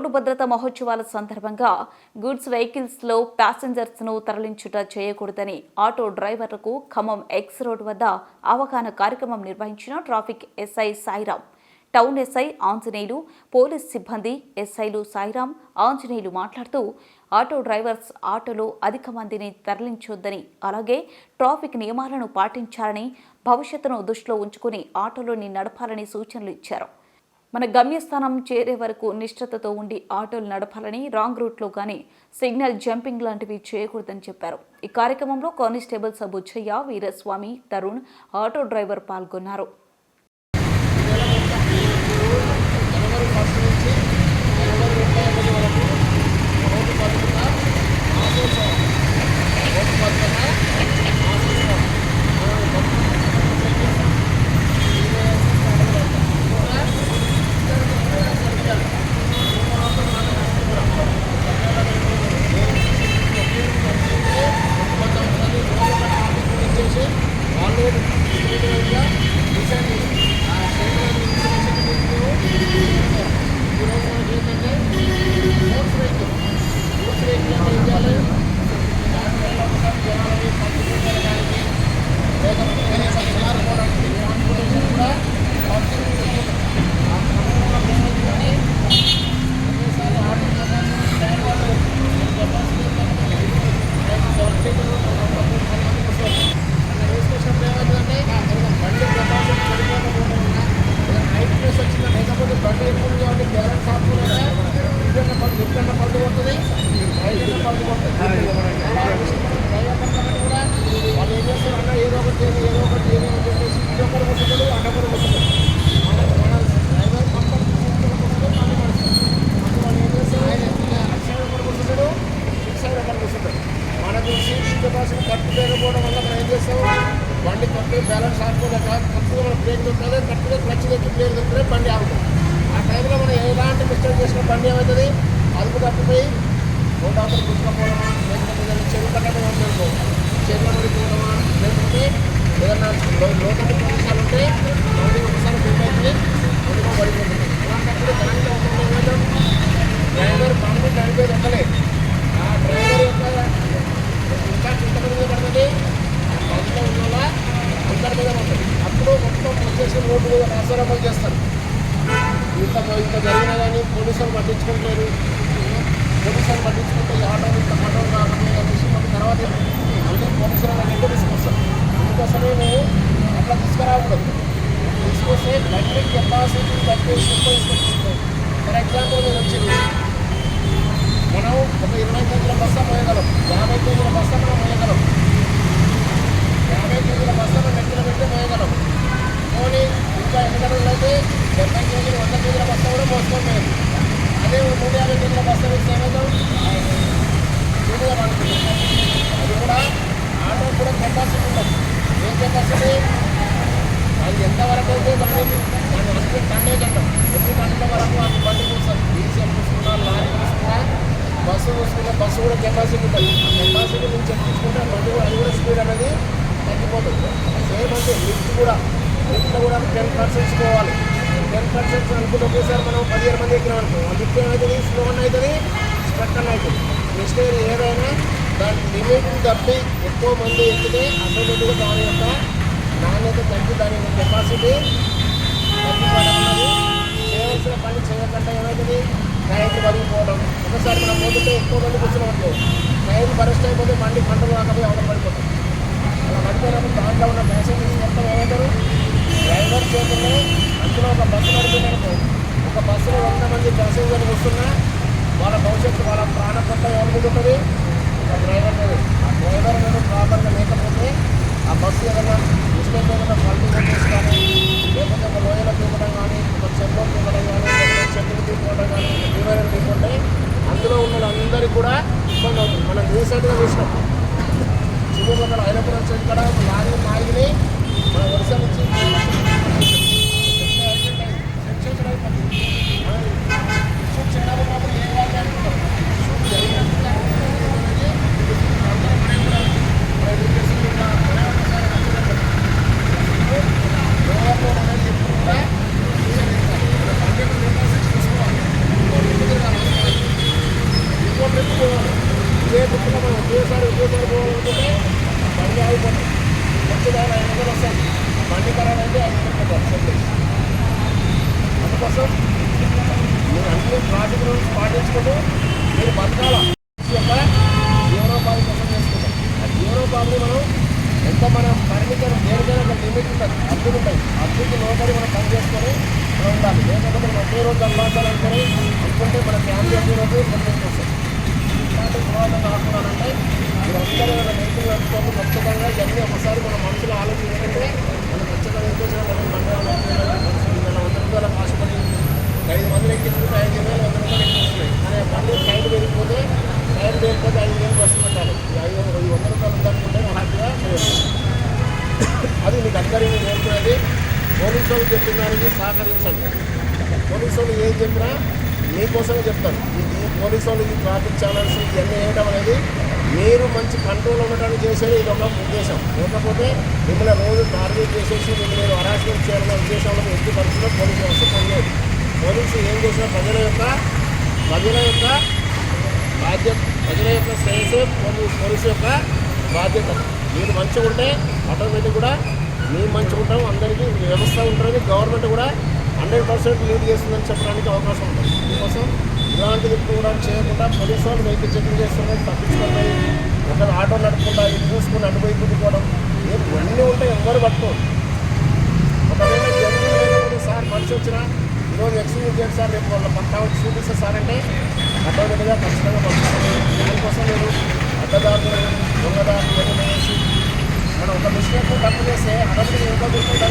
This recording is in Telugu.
రోడ్డు భద్రత మహోత్సవాల సందర్భంగా గూడ్స్ వెహికల్స్లో ప్యాసింజర్స్ను తరలించుట చేయకూడదని ఆటో డ్రైవర్లకు ఖమ్మం ఎక్స్ రోడ్ వద్ద అవగాహన కార్యక్రమం నిర్వహించిన traffic SI Sairam. Town SI Anjaneyulu police సిబ్బంది ఎస్ఐలు సాయిరాం ఆంజనేయులు మాట్లాడుతూ ఆటో డ్రైవర్స్ ఆటోలో అధిక మందిని తరలించొద్దని అలాగే ట్రాఫిక్ నియమాలను పాటించాలని భవిష్యత్తును దృష్టిలో ఉంచుకుని ఆటోలోని నడపాలని సూచనలు ఇచ్చారు. మన గమ్యస్థానం చేరే వరకు నిష్ఠతతో ఉండి ఆటోలు నడపాలని రాంగ్ రూట్లో కానీ సిగ్నల్ జంపింగ్ లాంటివి చేయకూడదని చెప్పారు. ఈ కార్యక్రమంలో constable Buchaiah Veeraswamy Tarun auto driver పాల్గొన్నారు జనవరి ఫస్ట్ నుంచి జనవరి ముప్పై ఒకటి వరకు రోడ్డు భద్రత మాసోత్సవం రోడ్డు భద్రత మాసోత్సవం చేసి వాళ్ళు స్టేట్ వైడ్గా డిసైడ్ చేసి ఆ స్టేట్ వైడ్ ఈరోజు మనకి ఏంటంటే స్పోర్ట్స్ వెహికల్ స్పోర్ట్స్ వెహికల్ అంటే ఏం చేయాలి దానివల్ల ఒకసారి జనాలని పంపించడానికి లేకపోతే కనీసం చలారుకోవడానికి ట్రాన్స్పోర్టేషన్ కూడా పంపించడానికి ఆ క్రమంలో గమనించుకొని ఒకేసారి ఆటో కెపాసిటీ టైం వాళ్ళు కెపాసిటీ సెవెన్ సీటర్ మందికి వస్తుంది అలా వేసుకొచ్చినప్పుడు ఏమవుతుందంటే బండి కెపాసిటీ పడిపోవడం హైట్ ప్లేస్ వచ్చిందా లేకపోతే బండి ఎక్కువ కాబట్టి బ్యాలెన్స్ ఆపుకుంటే ఇద్దరిన పళ్ళు ఇద్దరిన పళ్ళు కొడుతుంది. రైతుల పళ్ళు కొడుతుంది. అలా డ్రైవర్ పక్కన కూడా వాళ్ళు ఏం చేస్తారు అన్న ఏదో ఒకటి ఏదో ఒకటి చేయను అని చెప్పేసి ఇది ఒకరు కొట్టుతాడు అన్నొకరు కొట్టుతాడు మన మన డ్రైవర్ పక్కన కూర్చొని కొట్టుతాడు మళ్ళీ నడుస్తాడు అప్పుడు వాళ్ళు ఏం చేస్తారు అటు సైడ్ ఒకరు కొట్టుతాడు ఇటు సైడ్ ఒకరు కొట్టుతాడు మనకు సీట్ కెపాసిటీ కరెక్ట్ లేకపోవడం వల్ల మనం ఏం చేస్తాం బండి కరెక్ట్ బ్యాలెన్స్ ఆడుకోలేక కరెక్ట్గా మనం బ్రేక్ దొరుకుతుంది కరెక్ట్గా క్లచ్ దొరికి బ్రేక్ దొరికితే బండి ఆగుతుంది. ఆ టైంలో మనం ఎలాంటి మిస్టేక్ చేసిన బండి ఏమవుతుంది? అదుపు తప్పిపోయి రోడ్డు అవతల గుర్తుకపోవడమా లేకపోతే చెరువు కట్టడం ఉండదు చెరువులో పడిపోవడమా లేకపోతే ఏదైనా లోకల్ ప్రదేశాలు ఉంటే మళ్ళీ ఒకసారి బిల్ అయితే అందులో పడిపోతుంది. అలాంటప్పుడు దాంట్లో ఒక డ్రైవర్ బండి డ్రైవర్ ఎక్కలే ఆ డ్రైవర్ యొక్క ఇంకా ఇంతమంది మీద పడుతుంది బండిలో ఉన్న వాళ్ళ అందరి మీద పడుతుంది అప్పుడు మొత్తం వచ్చేసి రోడ్డు మీద రాసారామాలు చేస్తారు. ఇంత ఇంత జరిగినా కానీ పోలీసులు పట్టించుకుంటారు పోలీసులు పట్టించుకుంటే ఆటో ఇంత కేజీల బస్తా అది కూడా ఆటో కూడా కెపాసిటీ ఉండదు ఏం కెపాసిటీ అది ఎంతవరకు అయితే దాన్ని దాన్ని వస్తే టన్నేజ్ అంటాం ఎన్ని టన్నుల వరకు అది బండి చూస్తారు డీసీఎం చూసుకున్నా లారీ చూసుకున్నా బస్సు చూసుకున్నా బస్సు కూడా కెపాసిటీ ఉంటుంది ఆ కెపాసిటీ నుంచి ఎక్కించుకుంటే బండి కూడా అది కూడా స్పీడ్ అనేది తగ్గిపోతుంది సేమ్ అంటే లిఫ్ట్ కూడా లిఫ్ట్లో కూడా టెన్ పర్సెంట్స్ పోవాలి టెన్ పర్సెంట్ అనుకుంటే ఒకేసారి మనం పదిహేను మంది ఎక్కినాం అనుకో. ఆ లిఫ్ట్ ఏమవుతుంది స్లో అవుతుంది స్ట్రక్ అన్న అవుతుంది నెక్స్ట్ ఏదైనా దాని లిమిట్ తప్పి ఎక్కువ మంది ఎక్కితే ఆటోమేటిక్గా దాని యొక్క నాణ్యత తగ్గి దాని యొక్క కెపాసిటీ తగ్గిపోవడం అన్నది చేయవలసిన పని చేయకుండా ఏమవుతుంది టైం పడిపోవడం. ఒకసారి మనం పోతుంటే ఎక్కువ మంది కూర్చుని ఉంటాం టైర్లు బరెస్ట్ అయిపోతే బండి కంట్రోల్ కాకపోతే అవడం పడిపోతాం. అలా పడిపోయినప్పుడు దాంట్లో ఉన్న ప్యాసింజర్స్ మొత్తం ఏమవుతారు? డ్రైవర్ చేతుల్లో ఒక బస్సు నడిపిందనుకో ఒక బస్సులో వంద మంది ప్యాసింజర్లు వస్తున్నా వాళ్ళ భవిష్యత్తు వాళ్ళ ప్రాణ కొత్త ఎవరు ఒక డ్రైవర్ మీద ఆ డ్రైవర్ మీద ప్రాపర్గా లేకపోతే ఆ బస్సు ఏదైనా మిస్టేక్ ఏదైనా పల్టీ చేసి కానీ లేకపోతే ఒక లోయలో తీపడం కానీ ఒక చెరువులో తీపడం కానీ లేకపోతే చెట్టుకు తీసుకోవడం కానీ డివైడర్ తీసుకుంటే అందులో ఉన్న వాళ్ళందరికీ కూడా ఇబ్బంది అవుతుంది మనం రీసెంట్గా చూసినాం చివరి అక్కడ ఐరపురం సైడ్ ఇక్కడ ఒక లారీ మాగిని మన వరుస నుంచి చిన్నగా ఉన్నప్పుడు ఏ వాళ్ళు అనుకుంటాం జరిగినప్పుడు అందరూ మనం కూడా మన ఎడ్యుకేషన్ కూడా మన ఒకసారి అనుకున్నప్పుడు మనం ఎప్పుడు కూడా బండి చూసుకోవాలి దాని ఐదు వందలు వస్తాయి బండి ఖరాబ్ అయితే ఐదు వందలు పెట్టాలి అందుకోసం మీరు అన్ని ట్రాఫిక్ రూల్స్ పాటించుకుంటూ మీరు బతకాల? యొక్క జీవనోపాధి కోసం చేసుకుంటాం. ఆ జీవనోపాధిని మనం ఎంత మనం పరిమితం దేనికైనా ఒక లిమిట్ ఉంటుంది అర్థులు ఉంటాయి. అర్థుకి లోపలి మనం పని చేసుకొని మనం ఉండాలి. లేకపోతే మనం ఒకే రోజు సంపాదించాలనుకొని అనుకుంటే మన ఫ్యామిలీ అన్ని రోజు ఇబ్బంది వస్తుంది ఇలాంటి వివాదాలు రాకూడాలంటే మీరందరూ ఏమైనా వెహికల్ నడుపుకోవాలి ఖచ్చితంగా ఇవన్నీ ఒకసారి మన మనసులో ఆలోచించుకుంటే మనం ఖచ్చితంగా ఎక్కించడం మనం మండలం నెల వంద రూపాయల కాసుకొని ఐదు మందిని ఎక్కించుకుంటే ఐదు వేలు వంద రూపాయలు ఎక్కిస్తున్నాయి కానీ ఆ బండి టైం పెరిగిపోతే టైం పెరిగిపోతే ఐదు వేలు బస్సు పెట్టాలి. ఐదు వందల ఈ వంద రూపాయలు ఉందనుకుంటే హ్యాపీగా అది మీకు అందరికీ నేర్చుకునేది పోలీసు వాళ్ళు చెప్పిన దానికి సహకరించండి. పోలీసు వాళ్ళు ఏం చెప్పినా మీకోసమే చెప్తాను ఈ ఈ పోలీసు వాళ్ళు ఈ ట్రాఫిక్ ఛానల్స్ ఇవన్నీ వేయడం అనేది మీరు మంచి కంట్రోల్ ఉండడానికి చేసేది ఇది ఒక ఉద్దేశం. లేకపోతే మిమ్మల్ని రోజు టార్గెట్ చేసేసి మిమ్మల్ని హరాస్మెంట్ చేయాలనే ఉద్దేశంలో ఎట్టి పరిస్థితుల్లో పోలీసు వ్యవస్థ పనిచేయదు. పోలీసు ఏం చేసినా ప్రజల యొక్క ప్రజల యొక్క బాధ్యత ప్రజల యొక్క శ్రేయస్సు పోలీసు పోలీసు యొక్క బాధ్యత. మీరు మంచిగా ఉంటే ఆటోమేటిక్ కూడా మేము మంచిగా ఉంటాం అందరికీ వ్యవస్థ ఉంటుంది గవర్నమెంట్ కూడా హండ్రెడ్ పర్సెంట్ లీడ్ చేస్తుందని చెప్పడానికి అవకాశం ఉంటుంది అందుకోసం ఇలాంటిది కూడా చేయకుండా పోలీసు వాళ్ళు వెహికల్ చెకింగ్ చేస్తున్నారు తప్పించుకుంటాయి ఒకరు ఆటో నడుపుకుంటా ఇది చూసుకుని అనుభవించుకోవడం కుట్టుకోవడం ఇవన్నీ ఉంటాయి ఎవరు పట్టుకోరు. ఒకవేళ సార్ మనిషి వచ్చినా ఈరోజు ఎక్స్క్యూజ్ చేయండి సార్ రేపు వాళ్ళ పక్కా వచ్చి చూపిస్తే సార్ అంటే అటోమేటిక్గా ఖచ్చితంగా పంపిస్తాను దానికోసం నేను అడ్డదారులు దొంగదారులు వేసి మనం ఒక మిస్టేక్ తప్పు చేస్తే అడవి ఇంకో మిస్టేక్